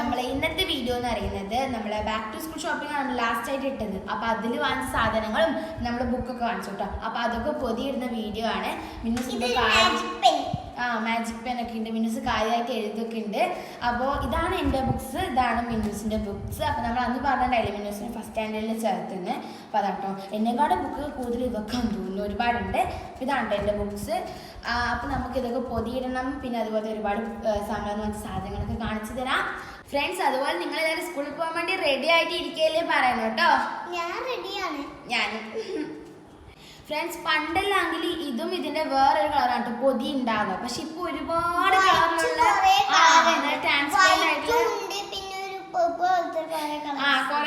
നമ്മളെ ഇന്നത്തെ വീഡിയോ എന്ന് പറയുന്നത് നമ്മളെ ബാക്ക് ടു സ്കൂൾ ഷോപ്പിംഗ് ആണ് ലാസ്റ്റ് ആയിട്ട് ഇട്ടത്. അപ്പൊ അതിൽ വാങ്ങിച്ച സാധനങ്ങളും നമ്മുടെ ബുക്കൊക്കെ വാങ്ങിച്ചു കേട്ടോ അപ്പൊ അതൊക്കെ പൊതിയിടുന്ന വീഡിയോ ആണ്. pen. ആ മാജിക് പെൻ ഒക്കെ ഉണ്ട് മിന്നൂസ് കാര്യമായിട്ട് എഴുതൊക്കെ ഉണ്ട് അപ്പോൾ ഇതാണ് എന്റെ ബുക്സ് ഇതാണ് മിന്നൂസിന്റെ ബുക്സ് അപ്പോൾ നമ്മൾ അന്ന് പറഞ്ഞിട്ടുണ്ടായില്ലേ മിന്നൂസിന് ഫസ്റ്റ് സ്റ്റാൻഡേർഡിൽ ചേർത്തുന്നത് അപ്പോൾ അതാട്ടോ എന്നെക്കാട് ബുക്ക് കൂടുതൽ ഇതൊക്കെ തോന്നുന്നു. ഒരുപാടുണ്ട്. അപ്പോൾ ഇതാണ് എന്റെ ബുക്സ് അപ്പോൾ നമുക്ക് ഇതൊക്കെ പൊതിയിടണം പിന്നെ അതുപോലെ ഒരുപാട് മറ്റു സാധനങ്ങളൊക്കെ കാണിച്ചു തരാം. ഫ്രണ്ട്സ് അതുപോലെ നിങ്ങൾ എല്ലാവരും സ്കൂളിൽ പോകാൻ വേണ്ടി റെഡി ആയിട്ട് ഇരിക്കുകയല്ലേ പറയണം കേട്ടോ? ഞാൻ റെഡിയാണ് ഞാൻ ഫ്രണ്ട്സ് പണ്ടല്ലാങ്കിൽ ഇതും ഇതിന്റെ വേറൊരു കളറാണ് കേട്ടോ പൊതി ഉണ്ടാവുക. പക്ഷെ ഇപ്പൊ ഒരുപാട് കളറിലുള്ള ട്രാൻസ്പെറന്റ് ആയിട്ടുള്ള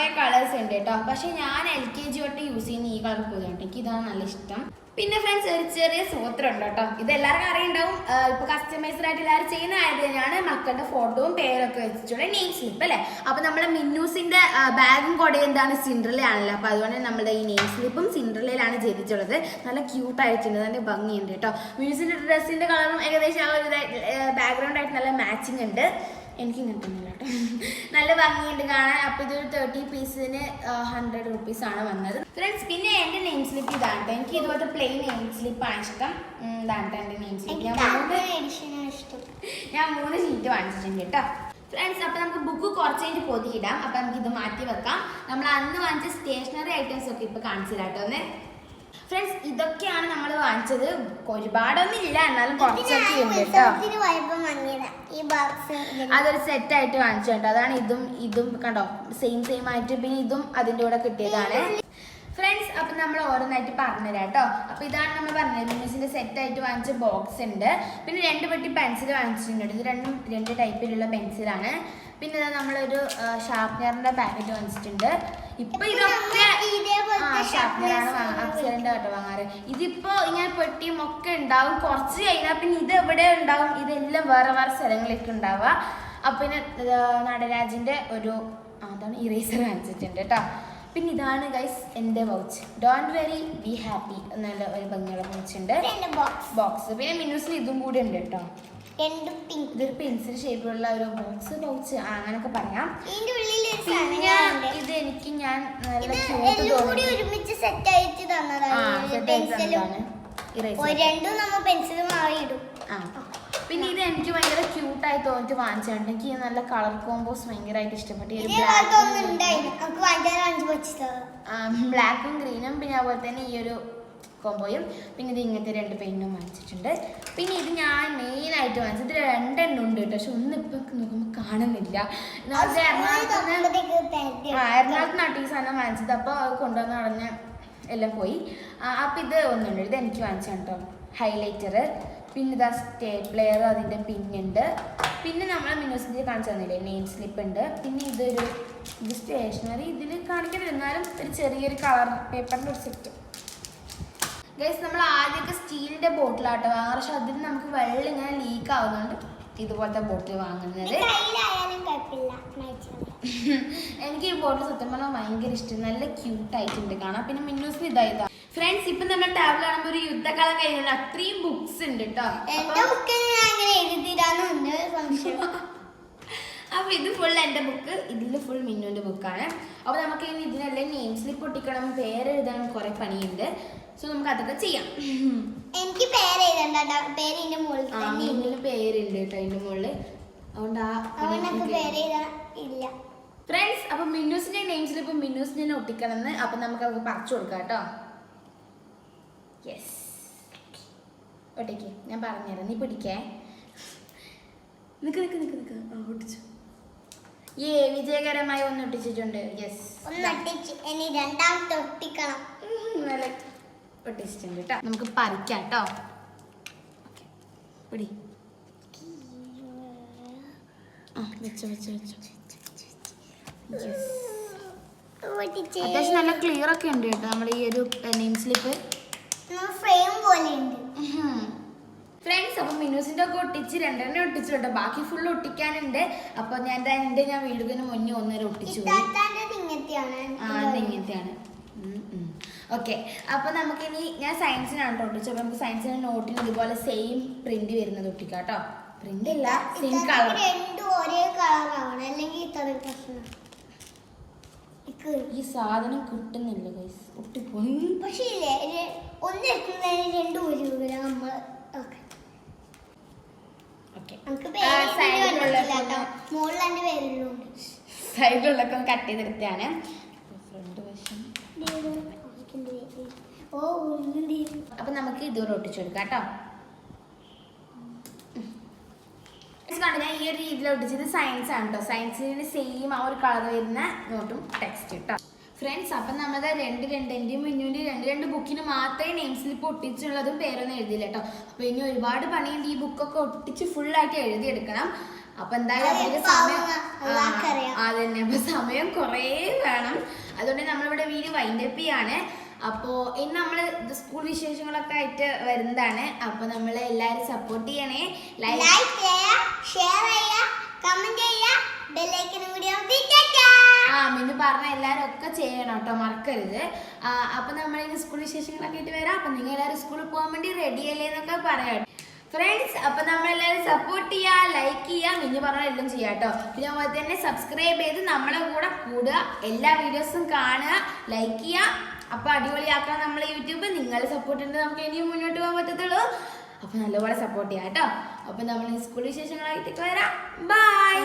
കുറെ കളേഴ്സ് ഉണ്ട് കേട്ടോ. പക്ഷെ ഞാൻ എൽ കെ ജി തൊട്ട് യൂസ് ചെയ്യുന്ന ഈ കളർ കേട്ടോ എനിക്ക് ഇതാണ് നല്ല ഇഷ്ടം. പിന്നെ ഫ്രണ്ട്സ് ഒരു ചെറിയ സൂത്രം ഉണ്ട് കേട്ടോ. ഇത് എല്ലാവർക്കും അറിയണ്ടാവും. ഇപ്പൊ കസ്റ്റമൈസ്ഡ് ആയിട്ട് എല്ലാവരും ചെയ്യുന്ന ആയത് തന്നെയാണ് മക്കളുടെ ഫോട്ടോവും പേരൊക്കെ വെച്ചിട്ടുള്ള നെയിം സ്ലിപ്പ് അല്ലേ? അപ്പൊ നമ്മളെ മിന്നൂസിന്റെ ബാഗും കൊടയും എന്താണ്? സിൻഡ്രലയാണല്ലോ അപ്പൊ അതുകൊണ്ട് നമ്മുടെ ഈ നെയിം സ്ലിപ്പും സിൻഡ്രലയിലാണ് ചെയ്തിട്ടുള്ളത്. നല്ല ക്യൂട്ട് ആയിട്ടുണ്ട്. നല്ല ഭംഗിയുണ്ട് കേട്ടോ. മിന്നൂസിന്റെ ഡ്രസ്സിന്റെ കളറും ഏകദേശം ആ ഒരു ബാക്ക്ഗ്രൗണ്ട് ആയിട്ട് നല്ല മാച്ചിങ് ഉണ്ട്. എനിക്ക് കിട്ടുന്നില്ല കേട്ടോ നല്ല ഭംഗിയുണ്ട് കാണാൻ. അപ്പൊ ഇതൊരു തേർട്ടി പീസിന് ഹൺഡ്രഡ് റുപ്പീസ് ആണ് വന്നത്. ഫ്രണ്ട്സ് പിന്നെ എന്റെ നെയിം സ്ലിപ്പ് ഇതാണ്. എനിക്ക് ഇതുപോലത്തെ പ്ലെയിൻ നെയിം സ്ലിപ്പ് ആണ് ഇഷ്ടം. ഇതാണ് എന്റെ എന്റെ നെയിം സ്ലിപ്പ് ഞാൻ മൂന്ന് ഇഷ്ടം. ഞാൻ മൂന്ന് ഷീറ്റ് വാങ്ങിച്ചിട്ടുണ്ട് കേട്ടോ. ഫ്രണ്ട്സ് അപ്പൊ നമുക്ക് ബുക്ക് കുറച്ച് കഴിഞ്ഞ് പൊതിയിടാം. അപ്പൊ നമുക്ക് ഇത് മാറ്റി വെക്കാം. നമ്മൾ അന്ന് വാങ്ങിച്ച സ്റ്റേഷനറി ഐറ്റംസ് ഒക്കെ ഇപ്പൊ കാണിച്ചു തരാം കേട്ടോ ഒന്ന് ഫ്രണ്ട്സ് ഇതൊക്കെയാണ് നമ്മൾ വാങ്ങിച്ചത്. ഒരുപാടൊന്നും ഇല്ല എന്നാലും കുറച്ചൊക്കെ ഉണ്ട് കേട്ടോ. അതൊരു സെറ്റ് ആയിട്ട് വാങ്ങിച്ചു കേട്ടോ അതാണ് ഇതും ഇതും കണ്ടോ? സെയിം സെയിം ആയിട്ട് പിന്നെ ഇതും അതിന്റെ കൂടെ കിട്ടിയതാണ്. ഫ്രണ്ട്സ് അപ്പം നമ്മൾ ഓരോന്നായിട്ട് പറഞ്ഞുതരാം കേട്ടോ അപ്പോൾ ഇതാണ് നമ്മൾ പറഞ്ഞത്. മിനിസിന്റെ സെറ്റായിട്ട് വാങ്ങിച്ച ബോക്സ് ഉണ്ട്. പിന്നെ രണ്ട് പെട്ടി പെൻസിൽ വാങ്ങിച്ചിട്ടുണ്ട് ഇത് രണ്ടും രണ്ട് ടൈപ്പിലുള്ള പെൻസിലാണ് പിന്നെ ഇതാ നമ്മളൊരു ഷാർപ്നറിന്റെ പാക്കറ്റ് വാങ്ങിച്ചിട്ടുണ്ട്. ഇപ്പൊ ഇതൊക്കെ ഷാർപ്നറാണ് അപ്സരന്റെ കേട്ടോ വാങ്ങാറ്. ഇതിപ്പോ ഇങ്ങനെ പെട്ടിയും ഒക്കെ ഉണ്ടാവും. കുറച്ച് കഴിഞ്ഞാൽ പിന്നെ ഇത് എവിടെ ഉണ്ടാവും? ഇതെല്ലാം വേറെ വേറെ സ്ഥലങ്ങളിലേക്ക് ഉണ്ടാവുക. അപ്പൊ പിന്നെ നടരാജിന്റെ നടരാജിന്റെ ഒരു അതാണ് ഇറേസർ വാങ്ങിച്ചിട്ടുണ്ട് കേട്ടോ പിന്നെ ഇതാണ് ഗൈസ് എന്റെ വൗച്ച് ഡോണ്ട് വെരി ബി ഹാപ്പി എന്നുള്ള ഒരു ഭംഗിയുള്ള വൗച്ച് ഉണ്ട്. ബോക്സ് ബോക്സ് പിന്നെ മിന്നൂസിൽ ഇതും കൂടി ഉണ്ട് കേട്ടോ ഇതൊരു പെൻസിൽ ഷേപ്പിലുള്ള ഒരു ബോക്സ് പൗച്ച് അങ്ങനൊക്കെ പറയാം. ഇത് എനിക്ക് ഞാൻ നല്ല ക്യൂട്ട് തോന്നി പെൻസിൽ മാറി ഇടും ആ. പിന്നെ ഇത് എനിക്ക് ഭയങ്കര ക്യൂട്ടായി തോന്നിട്ട് വാങ്ങിച്ചാണ് എനിക്ക് നല്ല കളർ കോമ്പോസ് ഭയങ്കരമായിട്ട് ഇഷ്ടപ്പെട്ടു. ബ്ലാക്കും ഗ്രീനും പിന്നെ അതുപോലെ തന്നെ ഈ ഒരു കോമ്പോയും പിന്നെ ഇത് ഇങ്ങനത്തെ രണ്ട് പെയിന്റും വാങ്ങിച്ചിട്ടുണ്ട്. പിന്നെ ഇത് ഞാൻ മെയിൻ ആയിട്ട് വാങ്ങിച്ചത് ഇത് രണ്ടെണ്ണം ഉണ്ട് കേട്ടോ. പക്ഷെ ഒന്ന് ഇപ്പൊ നോക്കുമ്പോൾ കാണുന്നില്ല. എറണാകുളത്ത് എറണാകുളത്ത് നാട്ടി സാധനം വാങ്ങിച്ചത്. അപ്പോൾ അത് കൊണ്ടുവന്ന് കളഞ്ഞ എല്ലാം പോയി. അപ്പം ഇത് ഒന്നുണ്ട്. ഇത് എനിക്ക് വാങ്ങിച്ചാണ് കേട്ടോ. ഹൈലൈറ്റർ പിന്നെ ഇതാ സ്റ്റേപ്ലെയർ അതിന്റെ പിന്നുണ്ട്. പിന്നെ നമ്മൾ മിനോസിന്റെ കാണിച്ചു തന്നില്ലേ നെയിം സ്ലിപ്പ് ഉണ്ട്. പിന്നെ ഇതൊരു ഇത് സ്റ്റേഷനറി ഇതിൽ കാണിക്കരുത് എന്നാലും ഒരു ചെറിയൊരു കളർ പേപ്പറിന്റെ ഒരു സെറ്റ് ഗൈസ് നമ്മൾ ആദ്യമൊക്കെ സ്റ്റീലിന്റെ ബോട്ടിലാട്ടോ വാങ്ങാറ്. പക്ഷെ അതിൽ നമുക്ക് വെള്ളം ഇങ്ങനെ ലീക്ക് ആവുന്നുണ്ട് ഇതുപോലത്തെ ബോട്ടിൽ വാങ്ങുന്നത്. എനിക്ക് ഈ ബോട്ടിൽ സത്യം പറഞ്ഞാൽ ഭയങ്കര ഇഷ്ടം. നല്ല ക്യൂട്ട് ആയിട്ടുണ്ട് കാണാം പിന്നെ മിന്നൂസിന് ഇതായതാ ഫ്രണ്ട്സ് ഇപ്പൊ നമ്മൾ ടാബിൽ കാണുമ്പോൾ ഒരു യുദ്ധകാലം കഴിഞ്ഞാൽ അത്രയും ബുക്സ് ഉണ്ട് കേട്ടോ എന്റെ ബുക്കിൽ ഞാൻ അങ്ങനെ സംശയം. അപ്പൊ ഇത് ഫുൾ എന്റെ ബുക്ക് ഇതിൽ ഫുൾ മിന്നുവിന്റെ ബുക്കാണ് അപ്പൊ നമുക്ക് ഇനി ഇതിനെല്ലാം നെയിം സ്ലിപ്പ് പേര് പേരെഴുതാനും കുറെ പണിയുണ്ട്. സോ നമുക്ക് അതൊക്കെ ചെയ്യാം. എനിക്ക് പേര് എഴുതണ്ട പേര് ഇതിന്റെ മുകളിൽ തന്നെ ഉണ്ട്. മിന്നിന് പേരുണ്ട് കേട്ടോ അതിന്റെ മുകളിൽ. അതുകൊണ്ട് ആ പേര് ഇല്ല. ഫ്രണ്ട്സ് അപ്പൊ മിന്നൂസിന്റെ നെയിംസിൽ ഇപ്പൊ മിന്നൂസിനെ ഒട്ടിക്കണം എന്ന് അപ്പൊ നമുക്ക് അവർക്ക് പറിച്ചു കൊടുക്കാം കേട്ടോ യെസ് ഒട്ടിക്ക് ഞാൻ പറഞ്ഞുതരാം. നീ പിടിക്കേ. നിക്ക് നിക്ക് നിക്ക് നിക്ക്. ഒട്ടിച്ചു. ഏ വിജയകരമായി ഒന്ന് ഒട്ടിച്ചിട്ടുണ്ട്. യെസ് ഒന്ന് ഒട്ടിച്ച്. ഇനി രണ്ടാമത്തെ ഒട്ടിക്കണം. നല്ല ഒട്ടിച്ചിട്ടുണ്ട് കേട്ടോ നമുക്ക് പറിക്കാം കേട്ടോ പിടി. വെച്ചു വെച്ചു വെച്ചോ. യെസ് അത്യാവശ്യം നല്ല ക്ലിയർ ഒക്കെ ഉണ്ട് കേട്ടോ നമ്മൾ ഈ ഒരു നെയിം സ്ലിപ്പ് ഫ്രെയിം ഫ്രണ്ട്സ് അപ്പം മിനുസിന്റെ ഒക്കെ ഒട്ടിച്ച് രണ്ടെണ്ണം ഒട്ടിച്ചു കേട്ടോ ബാക്കി ഫുൾ ഒട്ടിക്കാനുണ്ട്. അപ്പൊ ഞാൻ എന്റെ ഞാൻ വീടുകിന് മുന്നേ ഒന്നര ഒട്ടിച്ചു ഇങ്ങനത്തെയാണ് ഓക്കെ. അപ്പൊ നമുക്കിനി ഞാൻ സയൻസിനാണ് കേട്ടോ ഒട്ടിച്ചത്. അപ്പൊ നമുക്ക് സയൻസിന് നോട്ടിന് ഇതുപോലെ സെയിം പ്രിന്റ് വരുന്നത് ഒട്ടിക്കാം കേട്ടോ. പ്രിന്റ് അല്ല സെയിം കളർ രണ്ടും ഒരേ കളർ ആവണം. അല്ലെങ്കിൽ ഇത്ര പ്രശ്നം. ഈ സാധനം കിട്ടുന്നില്ല ഗൈസ് ഒട്ടിപ്പോയി. പക്ഷേ ഇല്ലേ രെ- ഒന്ന് എടുക്കുന്നതിന് രണ്ടും ഒരു നമ്മൾ കേട്ടോ. മുകളിൽ എന്റെ പേരിലുണ്ട് സൈഡിലുള്ളൊക്കെ ഒന്ന് കട്ട് ചെയ്തെടുത്താണ് ഫ്രണ്ട് വശം. ഓ ഒന്നുണ്ട് അപ്പൊ നമുക്ക് ഇതുകൂടെ ഒട്ടിച്ചെടുക്കാം കേട്ടോ. കണ്ടു ഈ ഒരു രീതിയിൽ ഒട്ടിച്ചത് സയൻസ് ആണ് കേട്ടോ. സയൻസിന് സെയിം ആ ഒരു കളർ വരുന്ന നോട്ടും ടെക്സ്റ്റ് കേട്ടോ ഫ്രണ്ട്സ് അപ്പം നമ്മളത് രണ്ട് രണ്ട് എന്റെയും മിന്നുവിന്റെ രണ്ട് രണ്ട് ബുക്കിന് മാത്രമേ നെയിം സ്ലിപ്പ് ഒട്ടിച്ചുള്ളതും പേരൊന്നും എഴുതിയില്ല കേട്ടോ അപ്പോൾ ഇനി ഒരുപാട് പണിയുണ്ട് ഈ ബുക്കൊക്കെ ഒട്ടിച്ച് ഫുള്ളായിട്ട് എഴുതിയെടുക്കണം. അപ്പം എന്തായാലും അത് എന്തായാലും എളുപ്പാവുന്ന സമയം അതന്നെ അപ്പം സമയം കുറേ വേണം. അതുകൊണ്ട് നമ്മളിവിടെ വീട് വൈൻഡപ്പ് ചെയ്യാണ്. അപ്പോൾ ഇന്ന് നമ്മൾ സ്കൂൾ വിശേഷങ്ങളൊക്കെ ആയിട്ട് വരുന്നതാണ്. അപ്പോൾ നമ്മൾ എല്ലാവരും സപ്പോർട്ട് ചെയ്യണേ. ലൈക്ക് ചെയ്യുക ഷെയർ ചെയ്യുക കമന്റ് ചെയ്യുക ബെല്ലൈക്കനും കൂടി. ആ മിന്നു പറഞ്ഞ എല്ലാവരും ഒക്കെ ചെയ്യണം കേട്ടോ മറക്കരുത്. അപ്പൊ നമ്മൾ ഇനി സ്കൂൾ വിശേഷങ്ങളൊക്കെ ആയിട്ട് വരാം. അപ്പൊ നിങ്ങൾ എല്ലാവരും സ്കൂളിൽ പോകാൻ വേണ്ടി റെഡി അല്ലേ എന്നൊക്കെ പറയാം. ഫ്രണ്ട്സ് അപ്പൊ നമ്മൾ എല്ലാവരും സപ്പോർട്ട് ചെയ്യുക ലൈക്ക് ചെയ്യുക മിന്നു പറഞ്ഞ എല്ലാം ചെയ്യാം കേട്ടോ പിന്നെ അതുപോലെ തന്നെ സബ്സ്ക്രൈബ് ചെയ്ത് നമ്മളെ കൂടെ കൂടുക. എല്ലാ വീഡിയോസും കാണുക ലൈക്ക് ചെയ്യുക അപ്പൊ അടിപൊളിയാക്കാൻ നമ്മളെ യൂട്യൂബ് നിങ്ങളുടെ സപ്പോർട്ട് ഉണ്ട് നമുക്ക് ഇനിയും മുന്നോട്ട് പോകാൻ പറ്റത്തുള്ളൂ. അപ്പൊ നല്ലപോലെ സപ്പോർട്ട് ചെയ്യാം കേട്ടോ അപ്പൊ നമ്മൾ സ്കൂൾ വിശേഷങ്ങളായിട്ടൊക്കെ വരാം. ബൈ